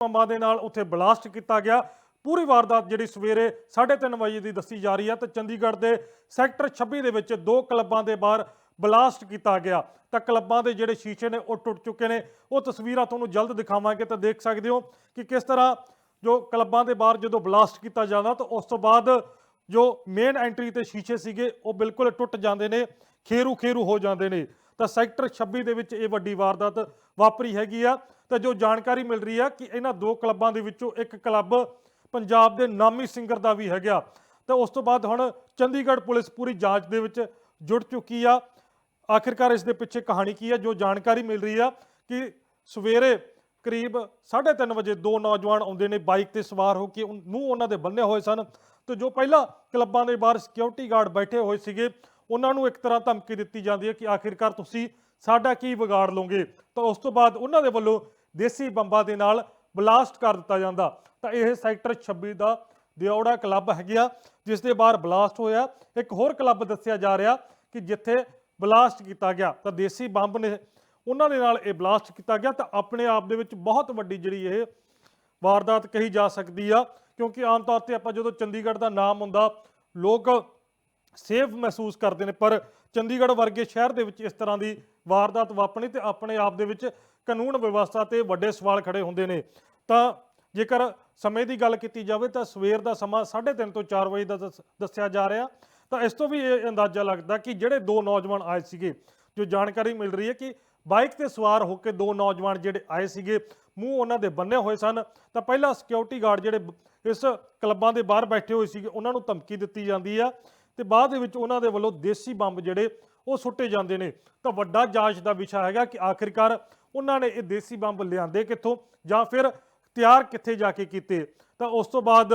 ਬੰਬਾਂ ਦੇ ਨਾਲ ਉੱਥੇ ਬਲਾਸਟ ਕੀਤਾ ਗਿਆ। ਪੂਰੀ ਵਾਰਦਾਤ ਜਿਹੜੀ ਸਵੇਰੇ 3:30 ਵਜੇ ਦੀ ਦੱਸੀ ਜਾ ਰਹੀ ਹੈ ਤੇ ਚੰਡੀਗੜ੍ਹ ਦੇ ਸੈਕਟਰ 26 ਦੇ ਵਿੱਚ ਦੋ ਕਲੱਬਾਂ ਦੇ ਬਾਹਰ ਬਲਾਸਟ ਕੀਤਾ ਗਿਆ। ਤਾਂ ਕਲੱਬਾਂ ਦੇ ਜਿਹੜੇ ਸ਼ੀਸ਼ੇ ਨੇ ਉਹ ਟੁੱਟ ਚੁੱਕੇ ਨੇ। ਉਹ ਤਸਵੀਰਾਂ ਤੁਹਾਨੂੰ ਜਲਦ ਦਿਖਾਵਾਂਗੇ ਤਾਂ ਦੇਖ ਸਕਦੇ ਹੋ ਕਿ ਕਿਸ ਤਰ੍ਹਾਂ ਜੋ ਕਲੱਬਾਂ ਦੇ ਬਾਹਰ ਜਦੋਂ ਬਲਾਸਟ ਕੀਤਾ ਜਾਂਦਾ ਤਾਂ ਉਸ ਤੋਂ ਬਾਅਦ ਜੋ ਮੇਨ ਐਂਟਰੀ ਤੇ ਸ਼ੀਸ਼ੇ ਸੀਗੇ ਉਹ ਬਿਲਕੁਲ ਟੁੱਟ ਜਾਂਦੇ ਨੇ ਖੇਰੂ ਖੇਰੂ ਹੋ ਜਾਂਦੇ ਨੇ। ਤਾਂ ਸੈਕਟਰ 26 ਦੇ ਵਿੱਚ ਇਹ ਵੱਡੀ ਵਾਰਦਾਤ ਵਾਪਰੀ ਹੈਗੀ ਆ। ਤਾਂ ਜੋ ਜਾਣਕਾਰੀ ਮਿਲ ਰਹੀ ਆ ਕਿ ਇਹਨਾਂ ਦੋ ਕਲੱਬਾਂ ਦੇ ਵਿੱਚੋਂ ਇੱਕ ਕਲੱਬ ਪੰਜਾਬ ਦੇ ਨਾਮੀ ਸਿੰਗਰ ਦਾ ਵੀ ਹੈਗਾ। ਤਾਂ ਉਸ ਤੋਂ ਬਾਅਦ ਹੁਣ ਚੰਡੀਗੜ੍ਹ ਪੁਲਿਸ ਪੂਰੀ ਜਾਂਚ ਦੇ ਵਿੱਚ ਜੁੜ ਚੁੱਕੀ ਆ। ਆਖਿਰਕਾਰ ਇਸ ਦੇ ਪਿੱਛੇ ਕਹਾਣੀ ਕੀ ਹੈ ਜੋ ਜਾਣਕਾਰੀ ਮਿਲ ਰਹੀ ਆ ਕਿ ਸਵੇਰੇ ਕਰੀਬ 3:30 ਵਜੇ ਦੋ ਨੌਜਵਾਨ ਆਉਂਦੇ ਨੇ ਬਾਈਕ ਤੇ ਸਵਾਰ ਹੋ ਕੇ, ਉਨ- ਮੂੰਹ ਉਹਨਾਂ ਦੇ ਬੰਨੇ ਹੋਏ ਸਨ। ਤੇ ਜੋ ਪਹਿਲਾਂ ਕਲੱਬਾਂ ਦੇ ਬਾਹਰ ਸਿਕਿਉਰਿਟੀ ਗਾਰਡ ਬੈਠੇ ਹੋਏ ਸੀਗੇ, ਉਹਨਾਂ ਨੂੰ ਇੱਕ ਤਰ੍ਹਾਂ ਧਮਕੀ ਦਿੱਤੀ ਜਾਂਦੀ ਹੈ ਕਿ ਆਖਿਰਕਾਰ ਤੁਸੀਂ ਸਾਡਾ ਕੀ ਵਿਗਾੜ ਲਓਗੇ? ਤਾਂ ਉਸ ਤੋਂ ਬਾਅਦ ਉਹਨਾਂ ਦੇ ਵੱਲੋਂ ਦੇਸੀ ਬੰਬਾਂ ਦੇ ਨਾਲ ਬਲਾਸਟ ਕਰ ਦਿੱਤਾ ਜਾਂਦਾ। ਤਾਂ ਇਹ ਸੈਕਟਰ 26 ਦਾ ਦਿਉੜਾ ਕਲੱਬ ਹੈਗਾ ਜਿਸ ਦੇ ਬਾਹਰ ਬਲਾਸਟ ਹੋਇਆ। ਇੱਕ ਹੋਰ ਕਲੱਬ ਦੱਸਿਆ ਜਾ ਰਿਹਾ ਕਿ ਜਿੱਥੇ ਬਲਾਸਟ ਕੀਤਾ ਗਿਆ, ਤਾਂ ਦੇਸੀ ਬੰਬ ਨੇ ਉਹਨਾਂ ਦੇ ਨਾਲ ਇਹ ਬਲਾਸਟ ਕੀਤਾ ਗਿਆ। ਤਾਂ ਆਪਣੇ ਆਪ ਦੇ ਵਿੱਚ ਬਹੁਤ ਵੱਡੀ ਜਿਹੜੀ ਇਹ ਵਾਰਦਾਤ ਕਹੀ ਜਾ ਸਕਦੀ ਆ, ਕਿਉਂਕਿ ਆਮ ਤੌਰ ਤੇ ਆਪਾਂ ਜਦੋਂ ਚੰਡੀਗੜ੍ਹ ਦਾ ਨਾਮ ਹੁੰਦਾ, ਲੋਕ ਸੇਫ ਮਹਿਸੂਸ ਕਰਦੇ ਨੇ। ਪਰ ਚੰਡੀਗੜ੍ਹ ਵਰਗੇ ਸ਼ਹਿਰ ਦੇ ਵਿੱਚ ਇਸ ਤਰ੍ਹਾਂ ਦੀ ਵਾਰਦਾਤ ਵਾਪਰਨੀ ਤੇ ਆਪਣੇ ਆਪ ਦੇ ਵਿੱਚ ਕਾਨੂੰਨ ਵਿਵਸਥਾ ਤੇ ਵੱਡੇ ਸਵਾਲ ਖੜੇ ਹੁੰਦੇ ਨੇ। ਤਾਂ ਜੇਕਰ ਸਮੇਂ ਦੀ ਗੱਲ ਕੀਤੀ ਜਾਵੇ ਤਾਂ ਸਵੇਰ ਦਾ ਸਮਾਂ 3:30 ਤੋਂ 4 ਵਜੇ ਦਾ ਦੱਸ- ਦੱਸਿਆ ਜਾ ਰਿਹਾ। ਤਾਂ ਇਸ ਤੋਂ ਵੀ ਇਹ ਅੰਦਾਜ਼ਾ ਲੱਗਦਾ ਕਿ ਜਿਹੜੇ ਦੋ ਨੌਜਵਾਨ ਆਏ ਸੀਗੇ, ਜੋ ਜਾਣਕਾਰੀ ਮਿਲ ਰਹੀ ਹੈ ਕਿ ਬਾਈਕ ਤੇ ਸਵਾਰ ਹੋ ਕੇ ਦੋ ਨੌਜਵਾਨ ਜਿਹੜੇ ਆਏ ਸੀਗੇ, ਮੂੰਹ ਉਹਨਾਂ ਦੇ ਬੰਨੇ ਹੋਏ ਸਨ। ਤਾਂ ਪਹਿਲਾਂ ਸਿਕਿਉਰਿਟੀ ਗਾਰਡ ਜਿਹੜੇ ਇਸ ਕਲੱਬਾਂ ਦੇ ਬਾਹਰ ਬੈਠੇ ਹੋਏ ਸੀਗੇ, ਉਹਨਾਂ ਨੂੰ ਧਮਕੀ ਦਿੱਤੀ ਜਾਂਦੀ ਆ। ਤੇ ਬਾਅਦ ਦੇ ਵਿੱਚ ਉਹਨਾਂ ਦੇ ਵੱਲੋਂ ਦੇਸੀ ਬੰਬ ਜਿਹੜੇ ਉਹ ਸੁੱਟੇ ਜਾਂਦੇ ਨੇ। ਤਾਂ ਵੱਡਾ ਜਾਂਚ ਦਾ ਵਿਸ਼ਾ ਹੈਗਾ ਕਿ ਆਖਿਰਕਾਰ ਉਹਨਾਂ ਨੇ ਇਹ ਦੇਸੀ ਬੰਬ ਲਿਆਂਦੇ ਕਿੱਥੋਂ ਜਾਂ ਫਿਰ ਤਿਆਰ ਕਿੱਥੇ ਜਾ ਕੇ ਕੀਤੇ। ਤਾਂ ਉਸ ਤੋਂ ਬਾਅਦ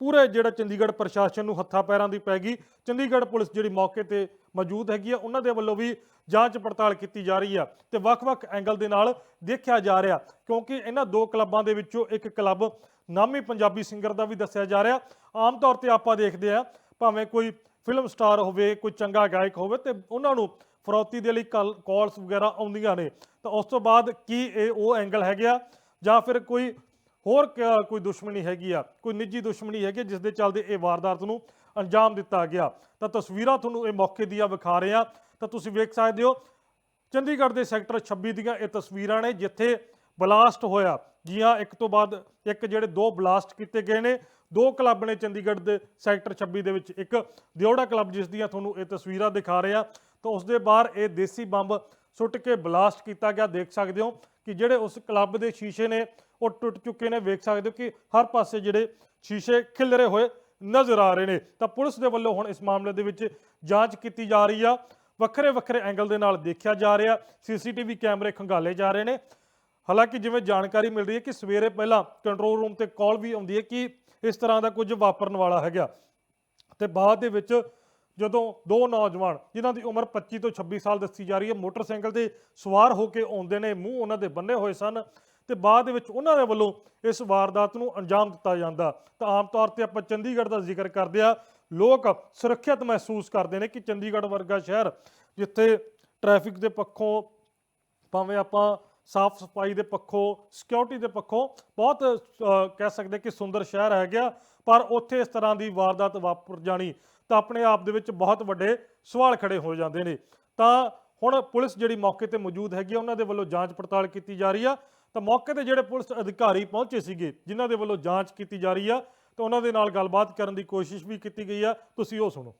ਪੂਰੇ ਜਿਹੜਾ ਚੰਡੀਗੜ੍ਹ ਪ੍ਰਸ਼ਾਸਨ ਨੂੰ ਹੱਥਾਂ ਪੈਰਾਂ ਦੀ ਪੈ ਗਈ। ਚੰਡੀਗੜ੍ਹ ਪੁਲਿਸ ਜਿਹੜੀ ਮੌਕੇ ਤੇ ਮੌਜੂਦ ਹੈਗੀ ਆ, ਉਹਨਾਂ ਦੇ ਵੱਲੋਂ ਵੀ ਜਾਂਚ ਪੜਤਾਲ ਕੀਤੀ ਜਾ ਰਹੀ ਆ ਤੇ ਵੱਖ-ਵੱਖ ਐਂਗਲ ਦੇ ਨਾਲ ਦੇਖਿਆ ਜਾ ਰਿਹਾ ਕਿਉਂਕਿ ਇਹਨਾਂ ਦੋ ਕਲੱਬਾਂ ਦੇ ਵਿੱਚੋਂ ਇੱਕ ਕਲੱਬ ਨਾਮੀ ਪੰਜਾਬੀ ਸਿੰਗਰ ਦਾ ਵੀ ਦੱਸਿਆ ਜਾ ਰਿਹਾ। ਆਮ ਤੌਰ ਤੇ ਆਪਾਂ ਦੇਖਦੇ ਆ, ਭਾਵੇਂ ਕੋਈ ਫਿਲਮ ਸਟਾਰ ਹੋਵੇ, ਕੋਈ ਚੰਗਾ ਗਾਇਕ ਹੋਵੇ ਤੇ ਉਹਨਾਂ ਨੂੰ ਫਰੌਤੀ ਦੇ ਲਈ ਕਾਲਸ ਵਗੈਰਾ ਆਉਂਦੀਆਂ ਨੇ। ਤਾਂ ਉਸ ਤੋਂ ਬਾਅਦ ਕੀ ਇਹ ਉਹ ਐਂਗਲ ਹੈਗਾ ਜਾਂ ਫਿਰ ਕੋਈ ਹੋਰ ਕ- ਕੋਈ ਦੁਸ਼ਮਣੀ ਹੈਗੀ ਆ? ਕੋਈ ਨਿੱਜੀ ਦੁਸ਼ਮਣੀ ਹੈਗੀ ਜਿਸ ਦੇ ਚੱਲਦੇ ਇਹ ਵਾਰਦਾਤ ਨੂੰ ਅੰਜਾਮ ਦਿੱਤਾ ਗਿਆ? ਤਾਂ ਤਸਵੀਰਾਂ ਤੁਹਾਨੂੰ ਇਹ ਮੌਕੇ ਦੀਆਂ ਵਿਖਾ ਰਹੇ ਆ। ਤਾਂ ਤੁਸੀਂ ਵੇਖ ਸਕਦੇ ਹੋ, ਚੰਡੀਗੜ੍ਹ ਦੇ ਸੈਕਟਰ 26 ਦੀਆਂ ਇਹ ਤਸਵੀਰਾਂ ਨੇ, ਜਿੱਥੇ ਬਲਾਸਟ ਹੋਇਆ। ਜੀ ਹਾਂ ਇੱਕ ਤੋਂ ਬਾਅਦ ਇੱਕ ਜਿਹੜੇ ਦੋ ਬਲਾਸਟ ਕੀਤੇ ਗਏ ਨੇ। ਦੋ ਕਲੱਬ ਨੇ ਚੰਡੀਗੜ੍ਹ ਦੇ ਸੈਕਟਰ 26 ਦੇ ਵਿੱਚ, ਇੱਕ ਦਿਉੜਾ ਕਲੱਬ ਜਿਸ ਦੀਆਂ ਤੁਹਾਨੂੰ ਇਹ ਤਸਵੀਰਾਂ ਦਿਖਾ ਰਹੇ ਆ, ਤਾਂ ਉਸ ਦੇ ਬਾਹਰ ਇਹ ਦੇਸੀ ਬੰਬ ਸੁੱਟ ਕੇ ਬਲਾਸਟ ਕੀਤਾ ਗਿਆ। ਦੇਖ ਸਕਦੇ ਹੋ ਕਿ ਜਿਹੜੇ ਉਸ ਕਲੱਬ ਦੇ ਸ਼ੀਸ਼ੇ ਨੇ, ਉਹ ਟੁੱਟ ਚੁੱਕੇ ਨੇ। ਵੇਖ ਸਕਦੇ ਹੋ ਕਿ ਹਰ ਪਾਸੇ ਜਿਹੜੇ ਸ਼ੀਸ਼ੇ ਖਿਲਰੇ ਹੋਏ ਨਜ਼ਰ ਆ ਰਹੇ ਨੇ। ਤਾਂ ਪੁਲਿਸ ਦੇ ਵੱਲੋਂ ਹੁਣ ਇਸ ਮਾਮਲੇ ਦੇ ਵਿੱਚ ਜਾਂਚ ਕੀਤੀ ਜਾ ਰਹੀ ਆ। ਵੱਖਰੇ ਵੱਖਰੇ ਐਂਗਲ ਦੇ ਨਾਲ ਦੇਖਿਆ ਜਾ ਰਿਹਾ। ਸੀਸੀਟੀਵੀ ਕੈਮਰੇ ਖੰਗਾਲੇ ਜਾ ਰਹੇ ਨੇ। ਹਾਲਾਂਕਿ ਜਿਵੇਂ ਜਾਣਕਾਰੀ ਮਿਲ ਰਹੀ ਹੈ ਕਿ ਸਵੇਰੇ ਪਹਿਲਾਂ ਕੰਟਰੋਲ ਰੂਮ ਤੇ ਕਾਲ ਵੀ ਆਉਂਦੀ ਹੈ ਕਿ ਇਸ ਤਰ੍ਹਾਂ ਦਾ ਕੁਝ ਵਾਪਰਨ ਵਾਲਾ ਹੈਗਾ। ਤੇ ਬਾਅਦ ਦੇ ਵਿੱਚ ਜਦੋਂ ਦੋ ਨੌਜਵਾਨ ਜਿਨ੍ਹਾਂ ਦੀ ਉਮਰ 25 ਤੋਂ 26 ਸਾਲ ਦੱਸੀ ਜਾ ਰਹੀ ਹੈ, ਮੋਟਰਸਾਈਕਲ ਤੇ ਸਵਾਰ ਹੋ ਕੇ ਆਉਂਦੇ ਨੇ, ਮੂੰਹ ਉਹਨਾਂ ਦੇ ਬੰਨੇ ਹੋਏ ਸਨ ਤੇ ਬਾਅਦ ਦੇ ਵਿੱਚ ਉਹਨਾਂ ਦੇ ਵੱਲੋਂ ਇਸ ਵਾਰਦਾਤ ਨੂੰ ਅੰਜਾਮ ਦਿੱਤਾ ਜਾਂਦਾ। ਤਾਂ ਆਮ ਤੌਰ ਤੇ ਆਪਾਂ ਚੰਡੀਗੜ੍ਹ ਦਾ ਜ਼ਿਕਰ ਕਰਦੇ ਆ ਲੋਕ ਸੁਰੱਖਿਅਤ ਮਹਿਸੂਸ ਕਰਦੇ ਨੇ ਕਿ ਚੰਡੀਗੜ੍ਹ ਵਰਗਾ ਸ਼ਹਿਰ ਜਿੱਥੇ ਟ੍ਰੈਫਿਕ ਦੇ ਪੱਖੋਂ ਭਾਵੇਂ ਆਪਾਂ ਸਾਫ਼ ਸਫ਼ਾਈ ਦੇ ਪੱਖੋਂ ਸਿਕਿਉਰਿਟੀ ਦੇ ਪੱਖੋਂ ਬਹੁਤ ਕਹਿ ਸਕਦੇ ਕਿ ਸੁੰਦਰ ਸ਼ਹਿਰ ਹੈ ਗਿਆ ਪਰ ਉੱਥੇ ਇਸ ਤਰ੍ਹਾਂ ਦੀ ਵਾਰਦਾਤ ਵਾਪਰ ਜਾਣੀ ਤਾਂ ਆਪਣੇ ਆਪ ਦੇ ਵਿੱਚ ਬਹੁਤ ਵੱਡੇ ਸਵਾਲ ਖੜੇ ਹੋ ਜਾਂਦੇ ਨੇ। ਤਾਂ ਹੁਣ ਪੁਲਿਸ ਜਿਹੜੀ ਮੌਕੇ ਤੇ ਮੌਜੂਦ ਹੈਗੀ ਆ, ਉਹਨਾਂ ਦੇ ਵੱਲੋਂ ਜਾਂਚ ਪੜਤਾਲ ਕੀਤੀ ਜਾ ਰਹੀ ਆ। ਤਾਂ ਮੌਕੇ ਤੇ ਜਿਹੜੇ ਪੁਲਿਸ ਅਧਿਕਾਰੀ ਪਹੁੰਚੇ ਸੀਗੇ, ਜਿਨ੍ਹਾਂ ਦੇ ਵੱਲੋਂ ਜਾਂਚ ਕੀਤੀ ਜਾ ਰਹੀ ਆ, ਤਾਂ ਉਹਨਾਂ ਦੇ ਨਾਲ ਗੱਲਬਾਤ ਕਰਨ ਦੀ ਕੋਸ਼ਿਸ਼ ਵੀ ਕੀਤੀ ਗਈ ਆ। ਤੁਸੀਂ ਉਹ ਸੁਣੋ।